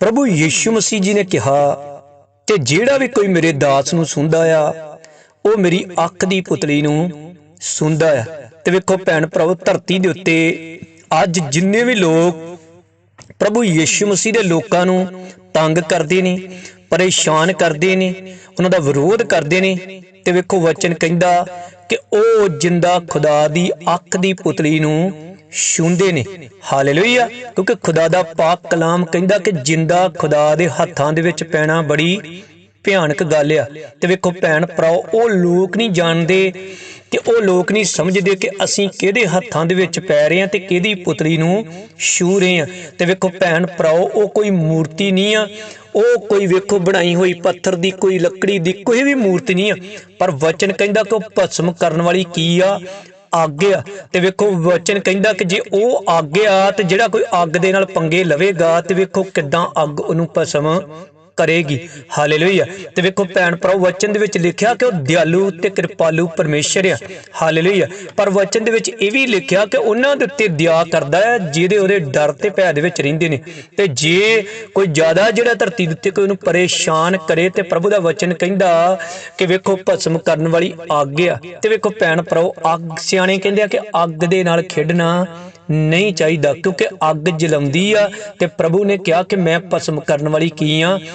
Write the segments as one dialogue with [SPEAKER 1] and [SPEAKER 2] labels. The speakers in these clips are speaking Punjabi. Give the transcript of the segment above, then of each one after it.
[SPEAKER 1] ਪ੍ਰਭੂ ਯੀਸ਼ੂ ਮਸੀਹ ਜੀ ਨੇ ਕਿਹਾ ਕਿ ਜਿਹੜਾ ਵੀ ਕੋਈ ਮੇਰੇ ਦਾਸ ਨੂੰ ਸੁਣਦਾ ਆ, ਉਹ ਮੇਰੀ ਅੱਖ ਦੀ ਪੁਤਲੀ ਨੂੰ ਸੁਣਦਾ ਆ। ਤੇ ਵੇਖੋ ਭੈਣ ਭਰਾਵੋ, ਧਰਤੀ ਦੇ ਉੱਤੇ ਅੱਜ ਜਿੰਨੇ ਵੀ ਲੋਕ ਪ੍ਰਭੂ ਯੀਸ਼ੂ ਮਸੀਹ ਦੇ ਲੋਕਾਂ ਨੂੰ ਤੰਗ ਕਰਦੇ ਨੇ, ਪਰੇਸ਼ਾਨ ਕਰਦੇ ਨੇ, ਉਹਨਾਂ ਦਾ ਵਿਰੋਧ ਕਰਦੇ ਨੇ, ਤੇ ਵੇਖੋ ਵਚਨ ਕਹਿੰਦਾ ਕਿ ਉਹ ਜਿੰਦਾ ਖੁਦਾ ਦੀ ਅੱਖ ਦੀ ਪੁਤਲੀ ਨੂੰ ਛੂੰਦੇ ਨੇ। ਹਾਲੇਲੂਇਆ ਕਿਉਂਕਿ ਖੁਦਾ ਦਾ ਪਾਕ ਕਲਾਮ ਕਹਿੰਦਾ ਕਿ ਜਿੰਦਾ ਖੁਦਾ ਦੇ ਹੱਥਾਂ ਦੇ ਵਿੱਚ ਪੈਣਾ ਬੜੀ ਭਿਆਨਕ ਗੱਲ ਆ। ਤੇ ਵੇਖੋ ਭੈਣ ਭਰਾਓ, ਉਹ ਲੋਕ ਨਹੀਂ ਜਾਣਦੇ ਕਿ ਉਹ ਲੋਕ ਨਹੀਂ ਸਮਝਦੇ ਕਿ ਅਸੀਂ ਕਿਹਦੇ ਹੱਥਾਂ ਦੇ ਵਿੱਚ ਪੈ ਰਹੇ ਹਾਂ ਤੇ ਕਿਹਦੀ ਪੁਤਲੀ ਨੂੰ ਛੂ ਰਹੇ ਹਾਂ। ਤੇ ਵੇਖੋ ਭੈਣ ਭਰਾਓ, ਉਹ ਕੋਈ ਮੂਰਤੀ ਨਹੀਂ ਆ। ਉਹ ਕੋਈ ਵੇਖੋ ਬਣਾਈ ਹੋਈ ਪੱਥਰ ਦੀ, ਕੋਈ ਲੱਕੜੀ ਦੀ ਕੋਈ ਵੀ ਮੂਰਤੀ ਨਹੀਂ ਆ। ਪਰ ਵਚਨ ਕਹਿੰਦਾ ਕਿ ਉਹ ਭਸਮ ਕਰਨ ਵਾਲੀ ਕੀ ਆ? ਅੱਗ ਆ ਤੇ ਵੇਖੋ, ਵਚਨ ਕਹਿੰਦਾ ਕਿ ਜੇ ਉਹ ਅੱਗ ਆ ਤੇ ਜਿਹੜਾ ਕੋਈ ਅੱਗ ਦੇ ਨਾਲ ਪੰਗੇ ਲਵੇਗਾ, ਤੇ ਵੇਖੋ ਕਿਦਾਂ ਅੱਗ ਉਹਨੂੰ ਭਸਮ ਕਰੇਗੀ। ਹਾਲੇਲੂਇਆ ਤੇ ਵੇਖੋ ਭੈਣ ਭਰਾਓ, ਵਚਨ ਦੇ ਵਿੱਚ ਲਿਖਿਆ ਕਿ ਉਹ ਦਿਆਲੂ ਤੇ ਕਿਰਪਾਲੂ ਪਰਮੇਸ਼ਰ ਆ। ਹਾਲੇਲੂਇਆ ਪਰ ਵਚਨ ਦੇ ਵਿੱਚ ਇਹ ਵੀ ਲਿਖਿਆ ਕਿ ਉਹਨਾਂ ਦੇ ਉੱਤੇ ਦਇਆ ਕਰਦਾ ਹੈ, ਜਿਹਦੇ ਉਹਦੇ ਡਰ ਤੇ ਭੈ ਦੇ ਵਿੱਚ ਰਹਿੰਦੇ ਨੇ। ਤੇ ਜੇ ਕੋਈ ਜ਼ਿਆਦਾ ਜਿਹੜਾ ਧਰਤੀ ਦੇ ਉੱਤੇ ਕੋਈ ਉਹਨੂੰ ਪਰੇਸ਼ਾਨ ਕਰੇ ਤੇ ਪ੍ਰਭੂ ਦਾ ਵਚਨ ਕਹਿੰਦਾ ਕਿ ਵੇਖੋ ਭਸਮ ਕਰਨ ਵਾਲੀ ਅੱਗ ਆ। ਤੇ ਵੇਖੋ ਭੈਣ ਭਰਾਓ, ਅੱਗ ਸਿਆਣੇ ਕਹਿੰਦੇ ਆ ਕਿ ਅੱਗ ਦੇ ਨਾਲ ਖੇਡਣਾ ਨਹੀਂ ਚਾਹੀਦਾ, ਕਿਉਂਕਿ ਅੱਗ ਜਲਾਉਂਦੀ ਆ। ਤੇ ਪ੍ਰਭੂ ਨੇ ਕਿਹਾ ਕਿ ਮੈਂ ਭਸਮ ਕਰਨ ਵਾਲੀ ਕੀ ਆ?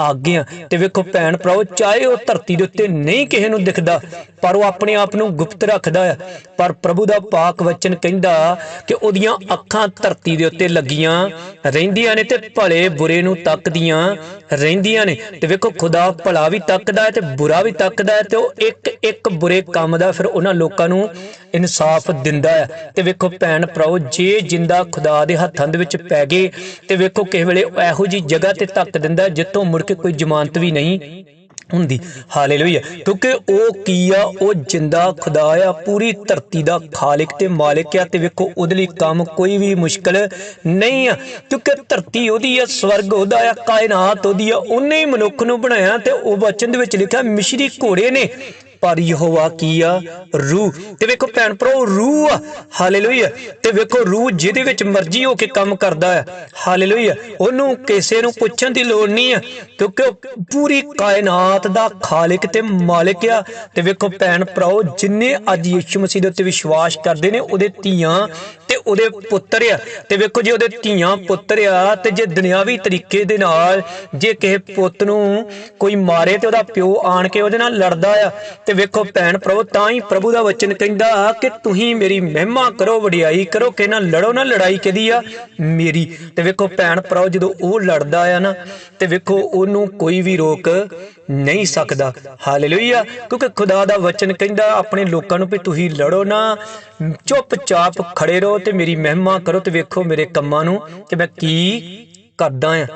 [SPEAKER 1] ਅੱਗ ਤੇ ਵੇਖੋ ਭੈਣ ਭਰਾਓ, ਚਾਹੇ ਉਹ ਧਰਤੀ ਦੇ ਉੱਤੇ ਨਹੀਂ ਕਿਸੇ ਨੂੰ ਦਿਖਦਾ, ਪਰ ਉਹ ਆਪਣੇ ਆਪ ਨੂੰ ਗੁਪਤ ਰੱਖਦਾ ਹੈ ਪਰ ਪ੍ਰਭੂ ਦਾ ਪਾਕ ਵਚਨ ਕਹਿੰਦਾ ਕਿ ਉਹਦੀਆਂ ਅੱਖਾਂ ਧਰਤੀ ਦੇ ਉੱਤੇ ਲੱਗੀਆਂ ਰਹਿੰਦੀਆਂ ਨੇ ਤੇ ਭਲੇ ਬੁਰੇ ਨੂੰ ਤੱਕਦੀਆਂ ਰਹਿੰਦੀਆਂ ਨੇ। ਤੇ ਵੇਖੋ, ਖੁਦਾ ਭਲਾ ਵੀ ਤੱਕਦਾ ਹੈ ਤੇ ਬੁਰਾ ਵੀ ਤੱਕਦਾ ਹੈ ਤੇ ਉਹ ਇੱਕ ਇੱਕ ਬੁਰੇ ਕੰਮ ਦਾ ਫਿਰ ਉਹਨਾਂ ਲੋਕਾਂ ਨੂੰ ਇਨਸਾਫ ਦਿੰਦਾ ਹੈ ਤੇ ਵੇਖੋ ਭੈਣ ਭਰਾਓ, ਜੇ ਜਿੰਦਾ ਖੁਦਾ ਦੇ ਹੱਥਾਂ ਦੇ ਵਿੱਚ ਪੈ ਗਏ, ਤੇ ਵੇਖੋ ਕਿਸੇ ਵੇਲੇ ਇਹੋ ਜੀ ਜਗ੍ਹਾ ਤੇ ਤੱਕ ਦਿੰਦਾ ਜਿੱਥੋਂ ਮੁੜ ਕੇ ਕੋਈ ਜ਼ਮਾਨਤ ਵੀ ਨਹੀਂ ਹੁੰਦੀ। ਹਾਲੇਲੂਇਆ। ਕਿਉਂਕਿ ਉਹ ਕੀ ਆ? ਉਹ ਜਿੰਦਾ ਖੁਦਾ ਆ, ਪੂਰੀ ਧਰਤੀ ਦਾ ਖਾਲਕ ਤੇ ਮਾਲਿਕ ਆ ਤੇ ਵੇਖੋ ਉਹਦੇ ਲਈ ਕੰਮ ਕੋਈ ਵੀ ਮੁਸ਼ਕਲ ਨਹੀਂ ਆ। ਕਿਉਂਕਿ ਧਰਤੀ ਉਹਦੀ ਆ, ਸਵਰਗ ਉਹਦਾ ਆ, ਕਾਇਨਾਤ ਉਹਦੀ ਆ, ਉਹਨੇ ਹੀ ਮਨੁੱਖ ਨੂੰ ਬਣਾਇਆ ਤੇ ਉਹ ਵਚਨ ਦੇ ਵਿੱਚ ਲਿਖਿਆ, ਮਿਸ਼ਰੀ ਘੋੜੇ ਨੇ। ਪਰ ਯਹੋਵਾ ਕੀ ਆ? ਰੂਹ। ਤੇ ਵੇਖੋ ਭੈਣ ਭਰਾ ਰੂਹ ਆ। ਹਾਲੇਲੂਇਆ। ਤੇ ਵੇਖੋ ਰੂਹ ਜਿਹਦੇ ਵਿੱਚ ਮਰਜ਼ੀ ਹੋ ਕੇ ਕੰਮ ਕਰਦਾ ਹੈ। ਹਾਲੇਲੂਇਆ। ਉਹਨੂੰ ਕਿਸੇ ਨੂੰ ਪੁੱਛਣ ਦੀ ਲੋੜ ਨਹੀਂ ਆ, ਕਿਉਂਕਿ ਉਹ ਪੂਰੀ ਕਾਇਨਾਤ ਦਾ ਖਾਲਕ ਤੇ ਮਾਲਿਕ ਆ। ਤੇ ਵੇਖੋ ਭੈਣ ਭਰਾਓ, ਜਿੰਨੇ ਅੱਜ ਯਿਸੂ ਮਸੀਹ ਦੇ ਉੱਤੇ ਵਿਸ਼ਵਾਸ ਕਰਦੇ ਨੇ, ਉਹਦੇ ਧੀਆਂ ਤੇ ਉਹਦੇ ਪੁੱਤਰ ਆ। ਤੇ ਵੇਖੋ ਜੇ ਉਹਦੇ ਧੀਆਂ, ਪੁੱਤਰ ਆ, ਤੇ ਜੇ ਦੁਨਿਆਵੀ ਤਰੀਕੇ ਦੇ ਨਾਲ ਜੇ ਕਿਸੇ ਪੁੱਤ ਨੂੰ ਕੋਈ ਮਾਰੇ ਤੇ ਉਹਦਾ ਪਿਓ ਆਣ ਕੇ ਉਹਦੇ ਨਾਲ ਲੜਦਾ ਆ ਤੇ ਵੇਖੋ ਭੈਣ ਪ੍ਰਭੂ, ਤਾਂ ਹੀ ਪ੍ਰਭੂ ਦਾ ਵਚਨ ਕਹਿੰਦਾ ਕਿ ਤੁਸੀਂ ਮੇਰੀ ਮਹਿਮਾ ਕਰੋ, ਵਡਿਆਈ ਕਰੋ, ਕਿ ਨਾ ਲੜੋ, ਨਾ ਲੜਾਈ ਕਿਹਦੀ ਆ? ਮੇਰੀ। ਤੇ ਵੇਖੋ ਭੈਣ ਪ੍ਰਭੂ ਜਦੋਂ ਉਹ ਲੜਦਾ ਆ ਨਾ, ਤੇ ਵੇਖੋ ਉਹਨੂੰ ਕੋਈ ਵੀ ਰੋਕ ਨਹੀਂ ਸਕਦਾ। ਹਾਲੇਲੂਇਆ। ਕਿਉਂਕਿ ਖੁਦਾ ਦਾ ਵਚਨ ਕਹਿੰਦਾ ਆਪਣੇ ਲੋਕਾਂ ਨੂੰ ਵੀ ਤੁਸੀਂ ਲੜੋ ਨਾ, ਚੁੱਪਚਾਪ ਖੜੇ ਰਹੋ ਤੇ ਮੇਰੀ ਮਹਿਮਾ ਕਰੋ ਤੇ ਵੇਖੋ ਮੇਰੇ ਕੰਮਾਂ ਨੂੰ ਕਿ ਮੈਂ ਕੀ ਕਰਦਾ ਆ।